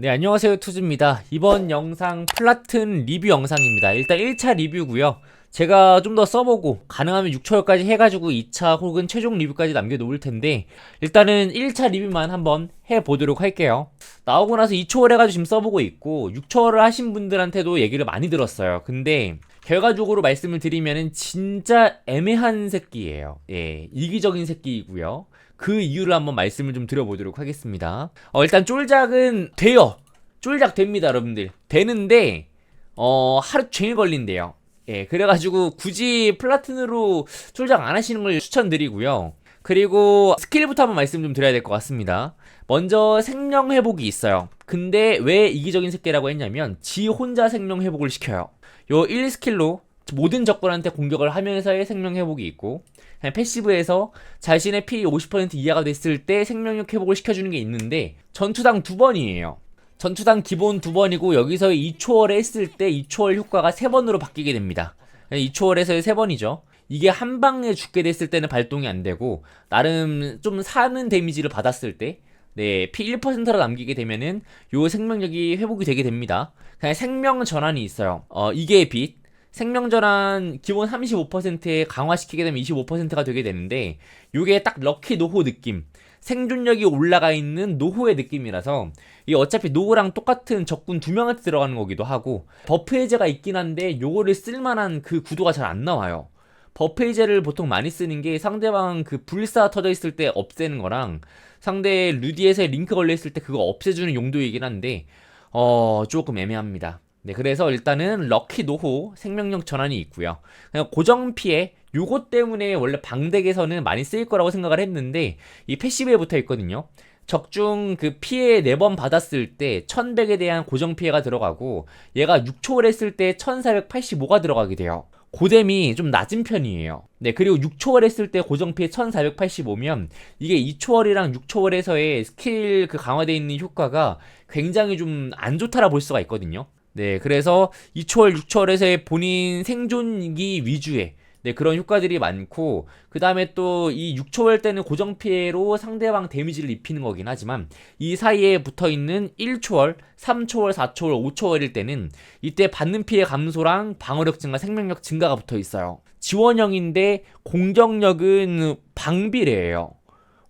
네, 안녕하세요. 투즈입니다. 이번 영상 플라튼 리뷰 영상입니다. 일단 1차 리뷰고요 제가 좀 더 써보고 가능하면 6초월까지 해가지고 2차 혹은 최종 리뷰까지 남겨놓을 텐데 일단은 1차 리뷰만 한번 해보도록 할게요. 나오고 나서 2초월 해가지고 지금 써보고 있고 6초월을 하신 분들한테도 얘기를 많이 들었어요. 근데 결과적으로 말씀을 드리면은 진짜 애매한 새끼예요. 예, 이기적인 새끼이고요. 그 이유를 한번 말씀을 좀 드려보도록 하겠습니다. 어, 일단 쫄작은 돼요. 쫄작 됩니다, 여러분들. 되는데 어, 하루 종일 걸린대요. 예, 그래가지고 굳이 플라틴으로 쫄작 안 하시는 걸 추천드리고요. 그리고 스킬부터 한번 말씀 좀 드려야 될 것 같습니다. 먼저 생명 회복이 있어요. 근데 왜 이기적인 새끼라고 했냐면 지 혼자 생명 회복을 시켜요. 요 1스킬로 모든 적군한테 공격을 하면서의 생명 회복이 있고 그냥 패시브에서 자신의 피 50% 이하가 됐을 때 생명력 회복을 시켜주는 게 있는데 전투당 두 번이에요. 전투당 기본 두 번이고 여기서 2초월에 했을 때 2초월 효과가 세 번으로 바뀌게 됩니다. 2초월에서의 세 번이죠. 이게 한 방에 죽게 됐을 때는 발동이 안 되고 나름 좀 사는 데미지를 받았을 때 네, 피 1%로 남기게 되면은 요 생명력이 회복이 되게 됩니다. 그냥 생명 전환이 있어요. 어, 이게 빛. 생명 전환 기본 35%에 강화시키게 되면 25%가 되게 되는데 요게 딱 럭키 노호 느낌. 생존력이 올라가 있는 노호의 느낌이라서 이 어차피 노호랑 똑같은 적군 두 명한테 들어가는 거기도 하고 버프 해제가 있긴 한데 요거를 쓸만한 그 구도가 잘 안 나와요. 버프 해제를 보통 많이 쓰는 게 상대방 그 불사 터져 있을 때 없애는 거랑 상대 루디에서 링크 걸려 있을 때 그거 없애주는 용도이긴 한데 어 조금 애매합니다. 네, 그래서 일단은 럭키 노호 생명력 전환이 있고요. 그냥 고정 피해 요것 때문에 원래 방덱에서는 많이 쓰일 거라고 생각을 했는데 이 패시브에 붙어 있거든요. 적중 그 피해 4번 받았을 때 1100에 대한 고정 피해가 들어가고 얘가 6초를 했을 때 1485가 들어가게 돼요. 고뎀이 좀 낮은 편이에요. 네, 그리고 6초월 했을 때 고정 피해 1485면 이게 2초월이랑 6초월에서의 스킬 그 강화되어 있는 효과가 굉장히 좀 안 좋다라 볼 수가 있거든요. 네, 그래서 2초월, 6초월에서의 본인 생존기 위주의 네, 그런 효과들이 많고, 그 다음에 또 이 6초월 때는 고정 피해로 상대방 데미지를 입히는 거긴 하지만, 이 사이에 붙어 있는 1초월, 3초월, 4초월, 5초월일 때는 이때 받는 피해 감소랑 방어력 증가, 생명력 증가가 붙어 있어요. 지원형인데 공격력은 방비례예요.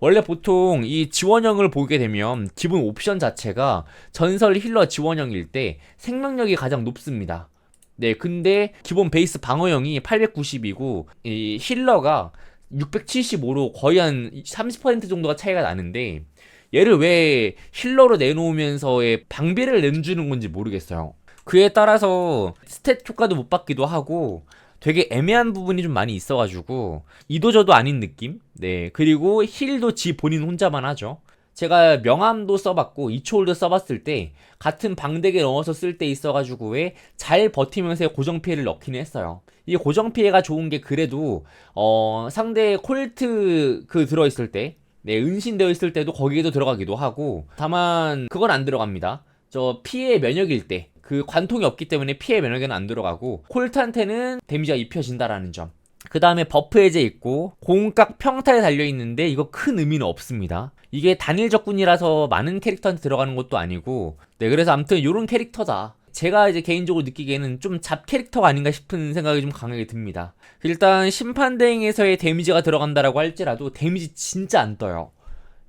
원래 보통 이 지원형을 보게 되면 기본 옵션 자체가 전설 힐러 지원형일 때 생명력이 가장 높습니다. 네, 근데 기본 베이스 방어형이 890이고 이 힐러가 675로 거의 한 30% 정도가 차이가 나는데 얘를 왜 힐러로 내놓으면서의 방비를 내주는 건지 모르겠어요. 그에 따라서 스탯 효과도 못 받기도 하고 되게 애매한 부분이 좀 많이 있어가지고 이도저도 아닌 느낌? 네 그리고 힐도 지 본인 혼자만 하죠. 제가 명함도 써봤고 이초홀도 써봤을 때 같은 방덱에 넣어서 쓸 때 있어가지고 왜잘 버티면서 고정 피해를 넣기는 했어요. 이 고정 피해가 좋은 게 그래도 어 상대 콜트 그 들어있을 때 네, 은신되어 있을 때도 거기에도 들어가기도 하고 다만 그건 안 들어갑니다 저 피해 면역일 때 그 관통이 없기 때문에 피해 면역에는 안 들어가고 콜트한테는 데미지가 입혀진다라는 점. 그 다음에 버프 해제 있고 공각 평타에 달려 있는데 이거 큰 의미는 없습니다. 이게 단일 적군이라서 많은 캐릭터한테 들어가는 것도 아니고 네 그래서 아무튼 요런 캐릭터다. 제가 이제 개인적으로 느끼기에는 좀 잡 캐릭터가 아닌가 싶은 생각이 좀 강하게 듭니다. 일단 심판 대행에서의 데미지가 들어간다라고 할지라도 데미지 진짜 안 떠요.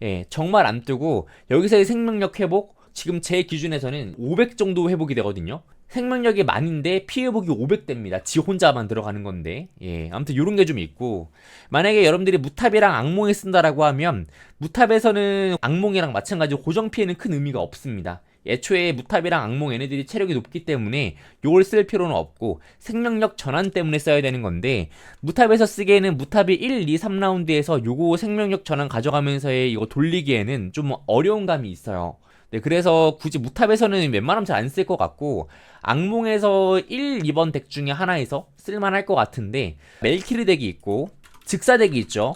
예, 정말 안 뜨고 여기서의 생명력 회복 지금 제 기준에서는 500 정도 회복이 되거든요. 생명력이 만인데 피해 회복이 500대입니다. 지 혼자만 들어가는 건데. 예. 아무튼 요런 게 좀 있고 만약에 여러분들이 무탑이랑 악몽에 쓴다라고 하면 무탑에서는 악몽이랑 마찬가지로 고정 피해는 큰 의미가 없습니다. 애초에 무탑이랑 악몽 얘네들이 체력이 높기 때문에 요걸 쓸 필요는 없고 생명력 전환 때문에 써야 되는 건데 무탑에서 쓰기에는 무탑이 1, 2, 3라운드에서 요거 생명력 전환 가져가면서의 이거 돌리기에는 좀 어려운 감이 있어요. 네, 그래서 굳이 무탑에서는 웬만하면 잘 안 쓸 것 같고 악몽에서 1, 2번 덱 중에 하나에서 쓸만할 것 같은데 멜키르 덱이 있고 즉사 덱이 있죠.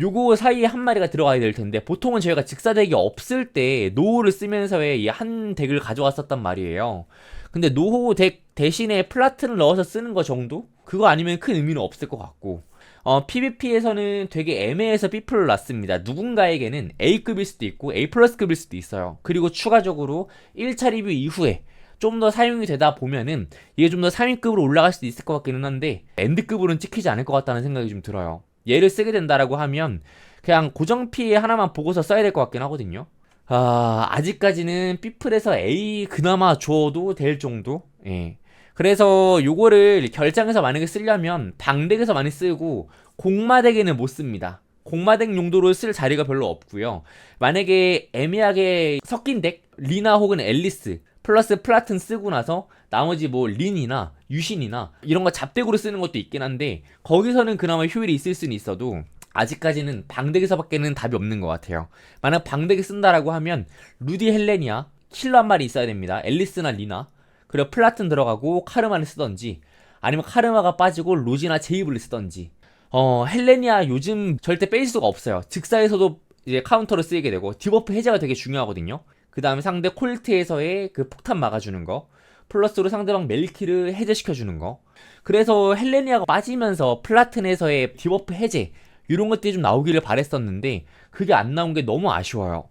요거 사이에 한 마리가 들어가야 될 텐데 보통은 저희가 직사 덱이 없을 때 노호를 쓰면서의 이 한 덱을 가져왔었단 말이에요. 근데 노호 덱 대신에 플라튼을 넣어서 쓰는 거 정도? 그거 아니면 큰 의미는 없을 것 같고 어, PVP에서는 되게 애매해서 B플을 놨습니다. 누군가에게는 A급일 수도 있고 A 플러스급일 수도 있어요. 그리고 추가적으로 1차 리뷰 이후에 좀 더 사용이 되다 보면은 이게 좀더 상위급으로 올라갈 수도 있을 것 같기는 한데 엔드급으로는 찍히지 않을 것 같다는 생각이 좀 들어요. 얘를 쓰게 된다라고 하면 그냥 고정 피해 하나만 보고서 써야 될 것 같긴 하거든요. 아, 아직까지는 B플에서 A 그나마 줘도 될 정도? 예. 그래서 요거를 결장해서 만약에 쓰려면 방덱에서 많이 쓰고 공마덱에는 못 씁니다. 공마덱 용도로 쓸 자리가 별로 없고요. 만약에 애매하게 섞인 덱, 리나 혹은 앨리스 플러스 플라튼 쓰고 나서 나머지 뭐 린이나 유신이나 이런 거 잡덱으로 쓰는 것도 있긴 한데 거기서는 그나마 효율이 있을 수는 있어도 아직까지는 방덱에서밖에는 답이 없는 것 같아요. 만약 방덱에 쓴다라고 하면 루디 헬레니아 킬러 한 마리 있어야 됩니다. 앨리스나 리나 그리고 플라튼 들어가고 카르마를 쓰던지 아니면 카르마가 빠지고 로지나 제이블을 쓰던지 어 헬레니아 요즘 절대 뺄 수가 없어요. 즉사에서도 이제 카운터를 쓰게 되고 디버프 해제가 되게 중요하거든요. 그 다음에 상대 콜트에서의 그 폭탄 막아주는 거 플러스로 상대방 멜키를 해제시켜주는 거 그래서 헬레니아가 빠지면서 플라튼에서의 디버프 해제 이런 것들이 좀 나오기를 바랬었는데 그게 안 나온 게 너무 아쉬워요.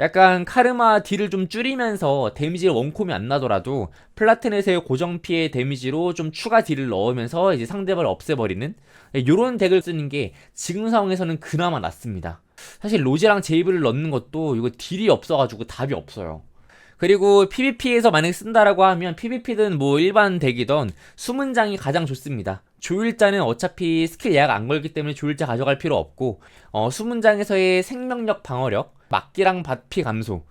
약간 카르마 딜을 좀 줄이면서 데미지가 원콤이 안 나더라도 플라튼에서의 고정 피해 데미지로 좀 추가 딜을 넣으면서 이제 상대방을 없애버리는 이런 덱을 쓰는 게 지금 상황에서는 그나마 낫습니다. 사실 로지랑 제이브를 넣는 것도 이거 딜이 없어가지고 답이 없어요. 그리고 PVP에서 만약에 쓴다라고 하면 PVP든 뭐 일반 덱이든 수문장이 가장 좋습니다. 조일자는 어차피 스킬 예약 안 걸기 때문에 조일자 가져갈 필요 없고 어, 수문장에서의 생명력 방어력, 막기랑 바피 감소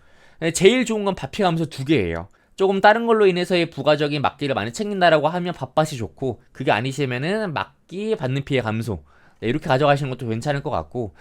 제일 좋은 건 바피 감소 두 개예요. 조금 다른 걸로 인해서의 부가적인 막기를 많이 챙긴다라고 하면 밥밭이 좋고 그게 아니시면은 막기 받는 피해 감소 네, 이렇게 가져가시는 것도 괜찮을 것 같고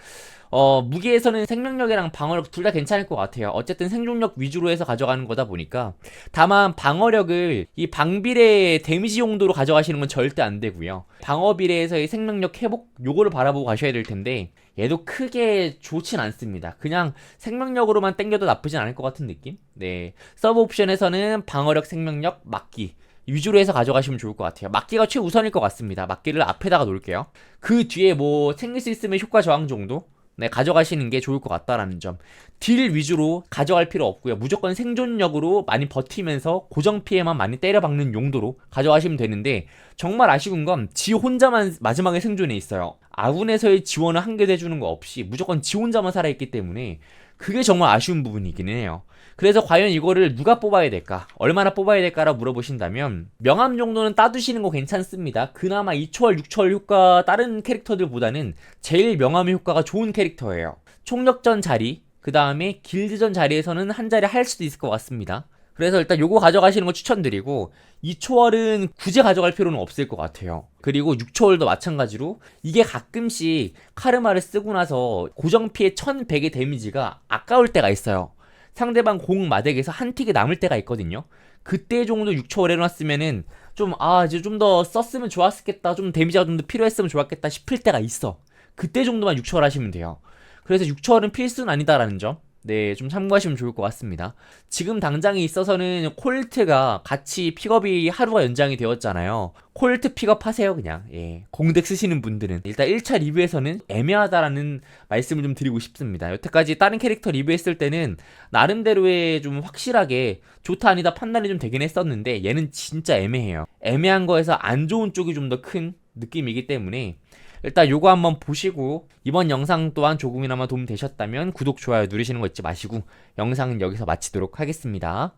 어, 무기에서는 생명력이랑 방어력 둘 다 괜찮을 것 같아요. 어쨌든 생존력 위주로 해서 가져가는 거다 보니까. 다만 방어력을 이 방비례 데미지 용도로 가져가시는 건 절대 안 되고요. 방어 비례에서의 생명력 회복 요거를 바라보고 가셔야 될 텐데 얘도 크게 좋진 않습니다. 그냥 생명력으로만 땡겨도 나쁘진 않을 것 같은 느낌? 네. 서브 옵션에서는 방어력, 생명력, 막기. 위주로 해서 가져가시면 좋을 것 같아요. 막기가 최우선일 것 같습니다. 막기를 앞에다가 놓을게요. 그 뒤에 뭐 챙길 수 있으면 효과 저항 정도? 네, 가져가시는 게 좋을 것 같다라는 점. 딜 위주로 가져갈 필요 없고요. 무조건 생존력으로 많이 버티면서 고정 피해만 많이 때려박는 용도로 가져가시면 되는데 정말 아쉬운 건 지 혼자만 마지막에 생존해 있어요. 아군에서의 지원을 한 개도 해주는 거 없이 무조건 지 혼자만 살아있기 때문에 그게 정말 아쉬운 부분이긴 해요. 그래서 과연 이거를 누가 뽑아야 될까? 얼마나 뽑아야 될까라 물어보신다면 명함 정도는 따두시는 거 괜찮습니다. 그나마 2초월, 6초월 효과 다른 캐릭터들보다는 제일 명함의 효과가 좋은 캐릭터예요. 총력전 자리, 그 다음에 길드전 자리에서는 한 자리 할 수도 있을 것 같습니다. 그래서 일단 요거 가져가시는 거 추천드리고 2초월은 굳이 가져갈 필요는 없을 것 같아요. 그리고 6초월도 마찬가지로 이게 가끔씩 카르마를 쓰고 나서 고정 피해 1100의 데미지가 아까울 때가 있어요. 상대방 공 마덱에서 한 틱이 남을 때가 있거든요. 그때 정도 6초월 해놨으면은 좀, 아, 이제 좀 더 썼으면 좋았겠다. 좀 데미지가 좀 더 필요했으면 좋았겠다 싶을 때가 있어. 그때 정도만 6초월 하시면 돼요. 그래서 6초월은 필수는 아니다라는 점. 네, 좀 참고하시면 좋을 것 같습니다. 지금 당장에 있어서는 콜트가 같이 픽업이 하루가 연장이 되었잖아요. 콜트 픽업하세요, 그냥. 예. 공덱 쓰시는 분들은. 일단 1차 리뷰에서는 애매하다라는 말씀을 좀 드리고 싶습니다. 여태까지 다른 캐릭터 리뷰했을 때는 나름대로의 좀 확실하게 좋다 아니다 판단이 좀 되긴 했었는데 얘는 진짜 애매해요. 애매한 거에서 안 좋은 쪽이 좀 더 큰 느낌이기 때문에 일단 요거 한번 보시고 이번 영상 또한 조금이나마 도움 되셨다면 구독, 좋아요 누르시는 거 잊지 마시고 영상은 여기서 마치도록 하겠습니다.